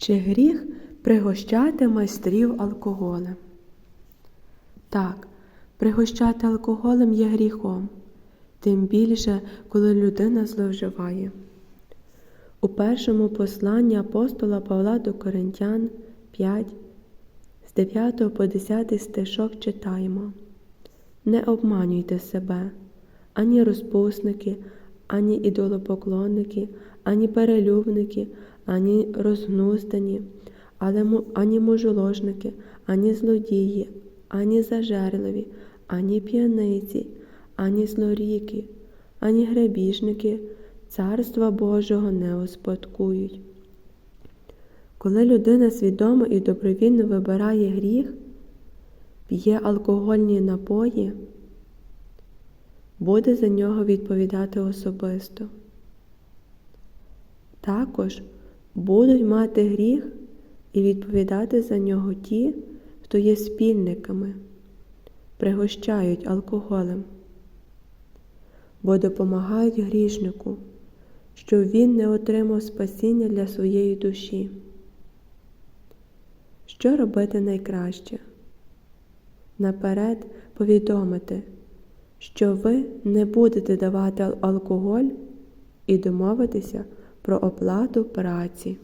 Чи гріх пригощати майстрів алкоголем? Так, пригощати алкоголем є гріхом, тим більше, коли людина зловживає. У першому посланні апостола Павла до Коринтян 5, з 9 по 10 стишок читаємо Не обманюйте себе, ані розпусники, ані ідолопоклонники, ані перелюбники, ані розгнуздані, ані мужоложники, ані злодії, ані зажерливі, ані п'яниці, ані злоріки, ані грабіжники Царства Божого не успадкують. Коли людина свідомо і добровільно вибирає гріх, п'є алкогольні напої, буде за нього відповідати особисто. Також будуть мати гріх і відповідати за нього ті, хто є спільниками, пригощають алкоголем, бо допомагають грішнику, щоб він не отримав спасіння для своєї душі. Що робити найкраще? Наперед повідомити, що ви не будете давати алкоголь і домовитися про оплату праці.